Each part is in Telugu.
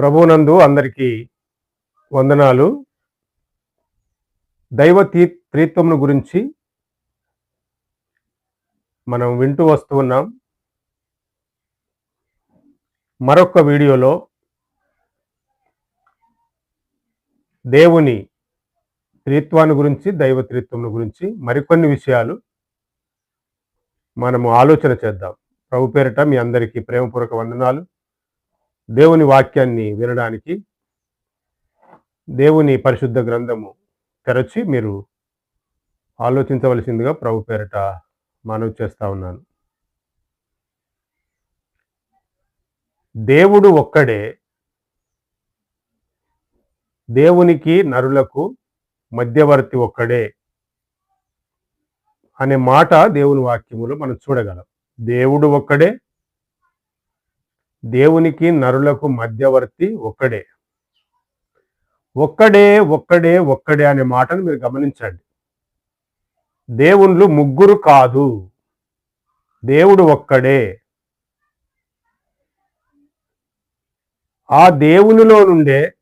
ప్రభునందు అందరికీ వందనాలు. దైవ తీ త్రిత్వమును గురించి మనం వింటూ వస్తూ ఉన్నాం. మరొక వీడియోలో దేవుని త్రిత్వాన్ని గురించి దైవ త్రిత్వమును గురించి మరికొన్ని విషయాలు మనము ఆలోచన చేద్దాం. ప్రభు పేరిట మీ అందరికీ ప్రేమపూర్వక వందనాలు. దేవుని వాక్యాన్ని వినడానికి దేవుని పరిశుద్ధ గ్రంథము తెరచి మీరు ఆలోచించవలసిందిగా ప్రభు పేరిట మనవి చేస్తా ఉన్నాను. దేవుడు ఒక్కడే దేవునికి నరులకు మధ్యవర్తి ఒక్కడే అనే మాట దేవుని వాక్యములో మనం చూడగలం. దేవుడు ఒక్కడే దేవునికి నరులకు మధ్యవర్తి ఒక్కడే. ఒక్కడే ఒక్కడే ఒక్కడే అనే మాటను మీరు గమనించండి. దేవుళ్ళు ముగ్గురు కాదు. దేవుడు ఒక్కడే. ఆ దేవునిలో నుండే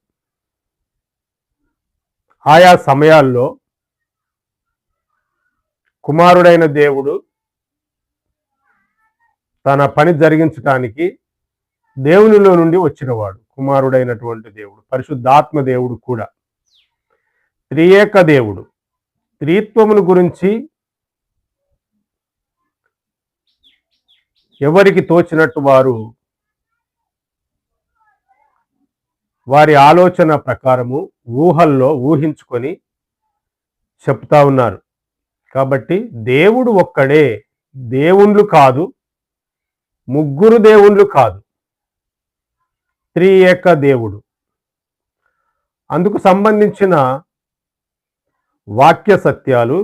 ఆయా సమయాల్లో కుమారుడైన దేవుడు తన పని జరిగించటానికి దేవునిలో నుండి వచ్చినవాడు కుమారుడైనటువంటి దేవుడు పరిశుద్ధాత్మ దేవుడు కూడా. త్రియేక దేవుడు. త్రిత్వమును గురించి ఎవరికి తోచినట్టు వారు వారి ఆలోచన ప్రకారము ఊహల్లో ఊహించుకొని చెప్తా ఉన్నారు. కాబట్టి దేవుడు ఒక్కడే దేవుళ్ళు కాదు ముగ్గురు దేవుళ్ళు కాదు. త్రియేక దేవుడు. అందుకు సంబంధించిన వాక్య సత్యాలు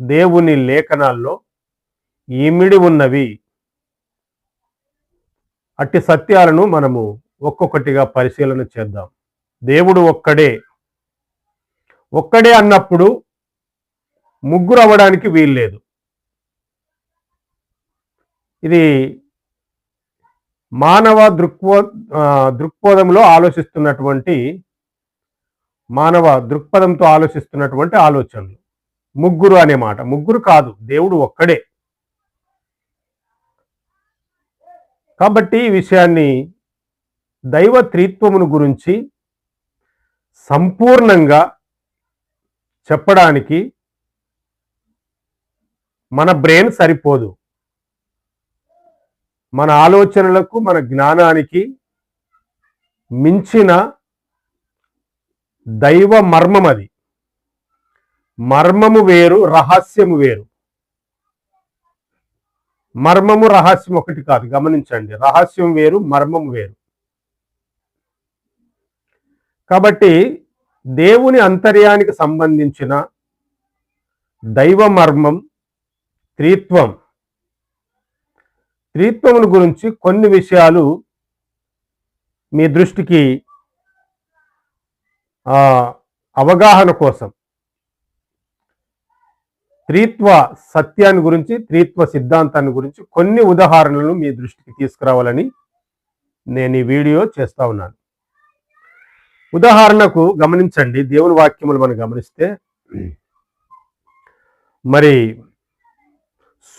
దేవుని లేఖనాల్లో ఇమిడి ఉన్నవి. అట్టి సత్యాలను మనము ఒక్కొక్కటిగా పరిశీలన చేద్దాం. దేవుడు ఒక్కడే. ఒక్కడే అన్నప్పుడు ముగ్గురు అవ్వడానికి వీల్లేదు. ఇది మానవ దృక్పో దృక్పథంలో ఆలోచిస్తున్నటువంటి మానవ దృక్పథంతో ఆలోచిస్తున్నటువంటి ఆలోచనలు. ముగ్గురు అనే మాట. ముగ్గురు కాదు. దేవుడు ఒక్కడే. కాబట్టి ఈ విషయాన్ని దైవ త్రిత్వమును గురించి సంపూర్ణంగా చెప్పడానికి మన బ్రెయిన్ సరిపోదు. మన ఆలోచనలకు మన జ్ఞానానికి మించిన దైవ మర్మం అది. మర్మము వేరు రహస్యము వేరు. మర్మము రహస్యం ఒకటి కాదు గమనించండి. రహస్యం వేరు మర్మము వేరు. కాబట్టి దేవుని అంతర్యానికి సంబంధించిన దైవ మర్మం త్రిత్వం త్రిత్వమును గురించి కొన్ని విషయాలు మీ దృష్టికి అవగాహన కోసం. త్రిత్వ సత్యాన్ని గురించి త్రిత్వ సిద్ధాంతాన్ని గురించి కొన్ని ఉదాహరణలు మీ దృష్టికి తీసుకురావాలని నేను ఈ వీడియో చేస్తా ఉన్నాను. ఉదాహరణకు గమనించండి దేవుని వాక్యములు మనం గమనిస్తే మరి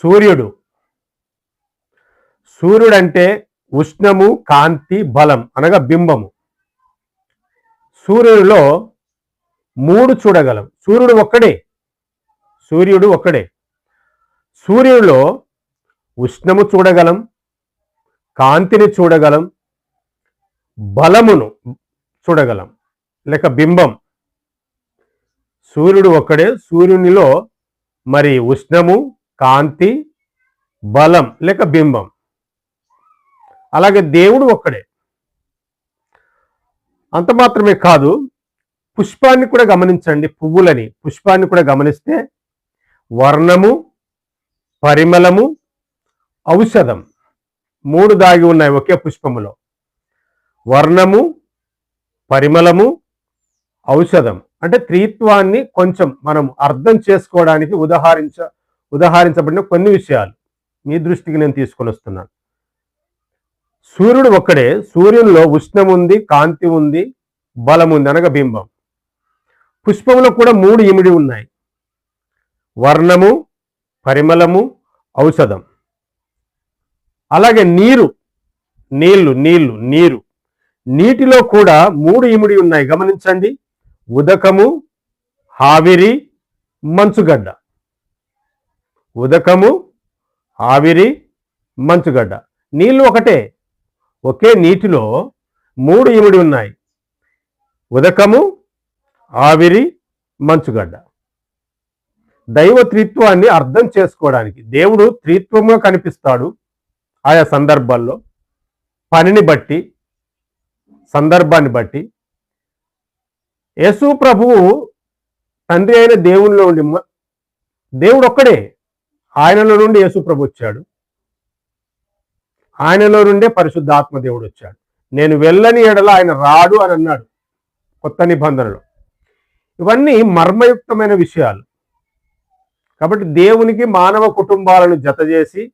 సూర్యుడు సూర్యుడు అంటే ఉష్ణము కాంతి బలం అనగా బింబము. సూర్యుడిలో మూడు చూడగలం. సూర్యుడు ఒక్కడే. సూర్యుడు ఒక్కడే. సూర్యుడిలో ఉష్ణము చూడగలం కాంతిని చూడగలం బలమును చూడగలం లేక బింబం. సూర్యుడు ఒక్కడే. సూర్యునిలో మరి ఉష్ణము కాంతి బలం లేక బింబం. అలాగే దేవుడు ఒక్కడే. అంత మాత్రమే కాదు పుష్పాన్ని కూడా గమనించండి పువ్వులని. పుష్పాన్ని కూడా గమనిస్తే వర్ణము పరిమళము ఔషధం మూడు దాగి ఉన్నాయి ఒకే పుష్పములో. వర్ణము పరిమళము ఔషధం అంటే త్రిత్వాన్ని కొంచెం మనం అర్థం చేసుకోవడానికి ఉదాహరించ ఉదాహరించబడిన కొన్ని విషయాలు. మీ దృష్టికి నేను తీసుకొని వస్తున్నాను. సూర్యుడు ఒక్కడే. సూర్యునిలో ఉష్ణం ఉంది కాంతి ఉంది బలం ఉంది అనగా బింబం. పుష్పంలో కూడా మూడు ఇమిడి ఉన్నాయి. వర్ణము పరిమళము ఔషధం. అలాగే నీరు నీళ్ళు నీళ్ళు నీరు. నీటిలో కూడా మూడు ఇమిడి ఉన్నాయి. గమనించండి. ఉదకము ఆవిరి మంచుగడ్డ. ఉదకము ఆవిరి మంచుగడ్డ. నీళ్ళు ఒకటే. ఒకే నీటిలో మూడు ఇముడి ఉన్నాయి. ఉదకము ఆవిరి మంచుగడ్డ. దైవ త్రిత్వాన్ని అర్థం చేసుకోవడానికి దేవుడు త్రిత్వంగా కనిపిస్తాడు ఆయా సందర్భాల్లో. పనిని బట్టి సందర్భాన్ని బట్టి. యేసు ప్రభువు తండ్రి అయిన దేవునిలో ఉండి దేవుడు ఒక్కడే ఆయనలో నుండి యేసు ప్రభు వచ్చాడు. ఆయనలో నుండే పరిశుద్ధాత్మ దేవుడు వచ్చాడు. నేను వెళ్ళని ఎడల ఆయన రాడు అని అన్నాడు కొత్త నిబంధనలో. ఇవన్నీ మర్మయుక్తమైన విషయాలు. కాబట్టి దేవునికి మానవ కుటుంబాలను జతచేసి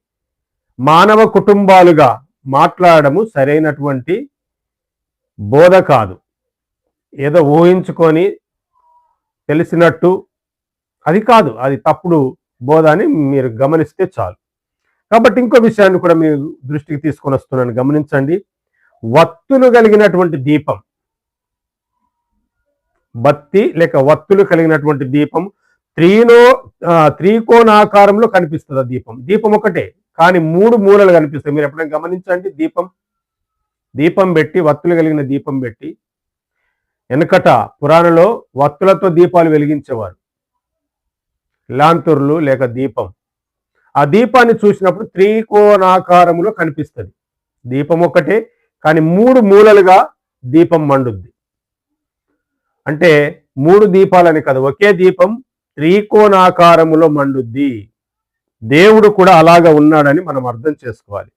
మానవ కుటుంబాలుగా మాట్లాడము సరైనటువంటి బోధ కాదు. ఏదో ఊహించుకొని తెలిసినట్టు అది కాదు. అది తప్పుడు బోధ అని మీరు గమనిస్తే చాలు. కాబట్టి ఇంకో విషయాన్ని కూడా మీరు దృష్టికి తీసుకొని వస్తున్నాను. గమనించండి. వత్తులు కలిగినటువంటి దీపం. బత్తి లేక వత్తులు కలిగినటువంటి దీపం త్రీనో త్రికోణాకారంలో కనిపిస్తుంది ఆ దీపం. దీపం ఒకటే కానీ మూడు మూలలు కనిపిస్తాయి. మీరు ఎప్పుడైనా గమనించండి దీపం. దీపం పెట్టి వత్తులు కలిగిన దీపం పెట్టి వెనకట పురాణంలో వత్తులతో దీపాలు వెలిగించేవారు. లాంతుర్లు లేక దీపం. ఆ దీపాన్ని చూసినప్పుడు త్రికోణాకారములో కనిపిస్తుంది. దీపం ఒక్కటే కానీ మూడు మూలలుగా దీపం మండుద్ది. అంటే మూడు దీపాలని కదా ఒకే దీపం త్రికోణాకారములో మండుద్ది. దేవుడు కూడా అలాగా ఉన్నాడని మనం అర్థం చేసుకోవాలి.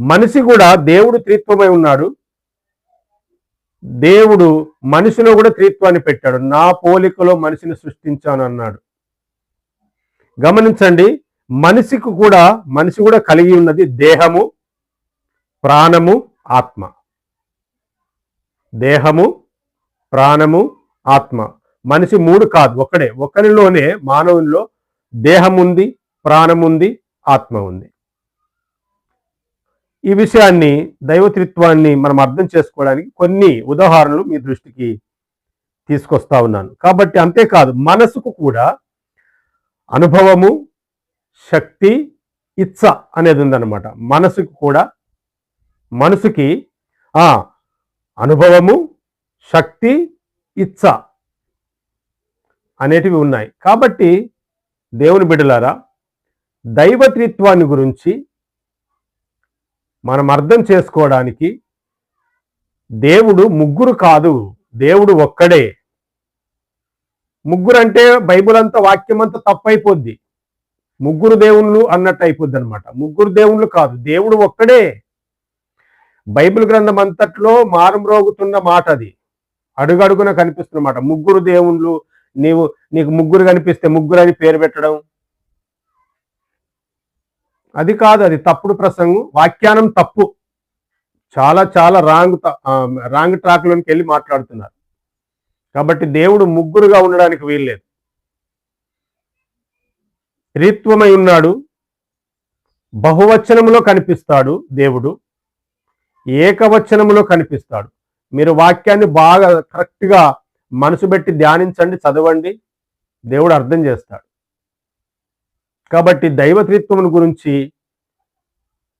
మనిషి కూడా దేవుడు త్రిత్వమై ఉన్నాడు. దేవుడు మనిషిలో కూడా త్రిత్వాన్ని పెట్టాడు. నా పోలికలో మనిషిని సృష్టించాను అన్నాడు గమనించండి మనిషికి కూడా మనిషి కూడా కలిగి ఉన్నది దేహము ప్రాణము ఆత్మ. దేహము ప్రాణము ఆత్మ. మనిషి మూడు కాదు ఒకడే. ఒకరిలోనే మానవుల్లో దేహం ఉంది ప్రాణం ఉంది ఆత్మ ఉంది. ఈ విషయాన్ని దైవత్రిత్వాన్ని మనం అర్థం చేసుకోవడానికి కొన్ని ఉదాహరణలు మీ దృష్టికి తీసుకొస్తా ఉన్నాను. కాబట్టి అంతేకాదు మనసుకు కూడా అనుభవము శక్తి ఇచ్చ అనేది ఉందన్నమాట. మనసుకు కూడా మనసుకి అనుభవము శక్తి ఇచ్చ అనేటివి ఉన్నాయి. కాబట్టి దేవుని బిడ్డలారా దైవత్రిత్వాన్ని గురించి మనం అర్థం చేసుకోవడానికి దేవుడు ముగ్గురు కాదు దేవుడు ఒక్కడే. ముగ్గురు అంటే బైబిల్ అంతా వాక్యం అంతా తప్పైపోద్ది. ముగ్గురు దేవుళ్ళు అన్నట్టు అయిపోద్ది అనమాట ముగ్గురు దేవుళ్ళు కాదు దేవుడు ఒక్కడే. బైబిల్ గ్రంథం అంతట్లో మారుమ్రోగుతున్న మాట అది. అడుగడుగున కనిపిస్తున్నమాట ముగ్గురు దేవుళ్ళు నీవు నీకు ముగ్గురు కనిపిస్తే ముగ్గురు అని పేరు పెట్టడం. అది కాదు అది తప్పుడు ప్రసంగం వాక్యానం తప్పు. చాలా చాలా రాంగ్ రాంగ్ ట్రాక్లోనికి వెళ్ళి మాట్లాడుతున్నారు. కాబట్టి దేవుడు ముగ్గురుగా ఉండడానికి వీల్లేదు. త్రిత్వమై ఉన్నాడు. బహువచనములో కనిపిస్తాడు దేవుడు. ఏకవచనములో కనిపిస్తాడు. మీరు వాక్యాన్ని బాగా కరెక్ట్గా మనసు పెట్టి ధ్యానించండి చదవండి. దేవుడు అర్థం చేస్తాడు. కాబట్టి దైవత్రిత్వం గురించి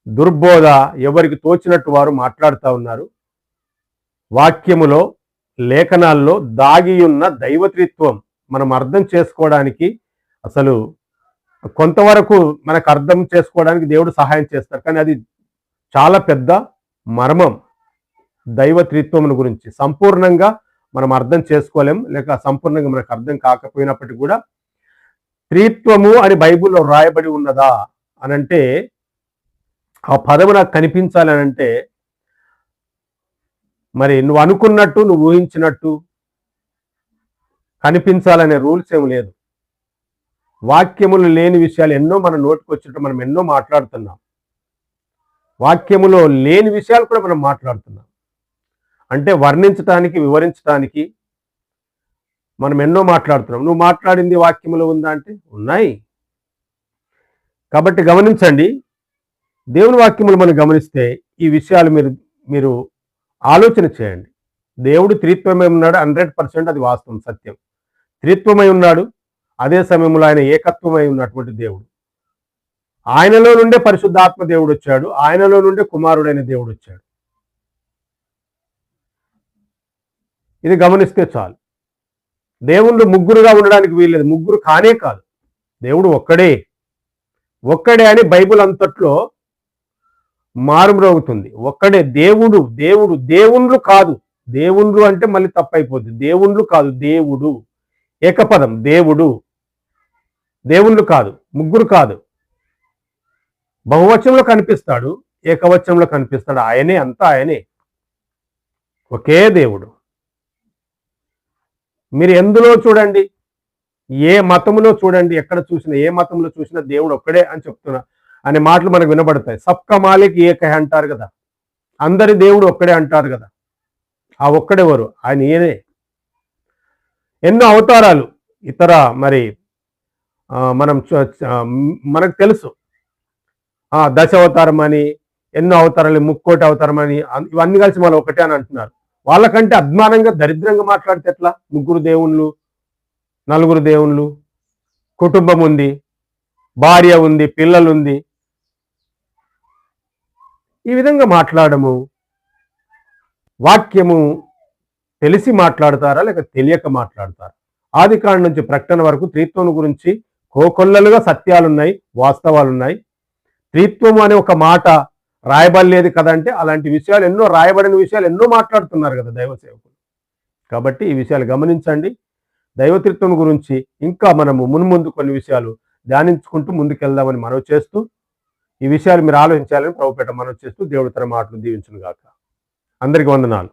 దుర్బోధ ఎవరికి తోచినట్టు వారు మాట్లాడుతూ ఉన్నారు. వాక్యములో లేఖనాల్లో దాగి ఉన్న దైవత్రిత్వం మనం అర్థం చేసుకోవడానికి అసలు కొంతవరకు మనకు అర్థం చేసుకోవడానికి దేవుడు సహాయం చేస్తారు. కానీ అది చాలా పెద్ద మర్మం దైవత్రిత్వం గురించి. సంపూర్ణంగా మనం అర్థం చేసుకోలేం. లేక సంపూర్ణంగా మనకు అర్థం కాకపోయినప్పటికీ కూడా త్రిత్వము అని బైబిల్లో రాయబడి ఉన్నదా అనంటే ఆ పదము నాకు కనిపించాలి అంటే మరి నువ్వు అనుకున్నట్టు నువ్వు ఊహించినట్టు కనిపించాలనే రూల్స్ ఏమి లేదు. వాక్యములు లేని విషయాలు ఎన్నో మన నోటికి వచ్చినట్టు మనం ఎన్నో మాట్లాడుతున్నాం. వాక్యములో లేని విషయాలు కూడా మనం మాట్లాడుతున్నాం. అంటే వర్ణించటానికి వివరించటానికి మనం ఎన్నో మాట్లాడుతున్నాం. నువ్వు మాట్లాడింది వాక్యములో ఉందా అంటే ఉన్నాయి. కాబట్టి గమనించండి దేవుని వాక్యములు మనం గమనిస్తే ఈ విషయాలు మీరు మీరు ఆలోచన చేయండి. దేవుడు త్రిత్వమై ఉన్నాడు హండ్రెడ్ పర్సెంట్ అది వాస్తవం సత్యం. త్రిత్వమై ఉన్నాడు అదే సమయంలో ఆయన ఏకత్వమై ఉన్నటువంటి దేవుడు. ఆయనలో నుండే పరిశుద్ధాత్మ దేవుడు వచ్చాడు ఆయనలో నుండే కుమారుడైన దేవుడు వచ్చాడు. ఇది గమనిస్తే చాలు. దేవుళ్ళు ముగ్గురుగా ఉండడానికి వీల్లేదు ముగ్గురు కానే కాదు. దేవుడు ఒక్కడే. ఒక్కడే అని బైబుల్ అంతట్లో మారుమ్రోగుతుంది. ఒక్కడే దేవుడు దేవుడు దేవుండ్లు కాదు. దేవుండ్లు అంటే మళ్ళీ తప్పైపోద్ది. దేవుండ్లు కాదు దేవుడు. ఏకపదం దేవుడు. దేవుళ్ళు కాదు ముగ్గురు కాదు. బహువచనంలో కనిపిస్తాడు ఏకవచనంలో కనిపిస్తాడు. ఆయనే అంతా ఆయనే. ఒకే దేవుడు. మీరు ఎందులో చూడండి? ఏ మతంలో చూడండి? ఎక్కడ చూసినా ఏ మతంలో చూసినా దేవుడు ఒక్కడే అని చెప్తున్నా. అనే మాటలు మనకు వినబడతాయి. సబ్క మాలిక్ ఏక అంటారు కదా? అందరి దేవుడు ఒక్కడే అంటారు కదా? ఆ ఒక్కడెవరు? ఆయన ఈయనే. ఎన్నో అవతారాలు ఇతర మరి మనం మనకు తెలుసు. దశ అవతారం అని ఎన్నో అవతారాలు ముక్కోటి అవతారం అని ఇవన్నీ కలిసి మనం ఒకటే అని అంటున్నారు. వాళ్ళకంటే అభిమానంగా దరిద్రంగా మాట్లాడితే ఎట్లా? ముగ్గురు దేవుళ్ళు నలుగురు దేవుళ్ళు కుటుంబం ఉంది భార్య ఉంది పిల్లలు ఉంది ఈ విధంగా మాట్లాడము. వాక్యము తెలిసి మాట్లాడతారా లేక తెలియక మాట్లాడతారా? ఆది కాండ నుంచి ప్రకటన వరకు త్రిత్వం గురించి కోకొల్లలుగా సత్యాలున్నాయి వాస్తవాలున్నాయి. త్రిత్వం అనే ఒక మాట రాయబడలేదు కదంటే అలాంటి విషయాలు ఎన్నో రాయబడిన విషయాలు ఎన్నో మాట్లాడుతున్నారు కదా దైవ సేవకులు. కాబట్టి ఈ విషయాలు గమనించండి. దైవతృత్వం గురించి ఇంకా మనము మున్ముందు కొన్ని విషయాలు ధ్యానించుకుంటూ ముందుకెళ్దామని మనవి చేస్తూ ఈ విషయాలు మీరు ఆలోచించాలని ప్రభుపేట మనం చేస్తూ దేవుడి తన మాటలు దీవించును గాక అందరికి వందనాలు.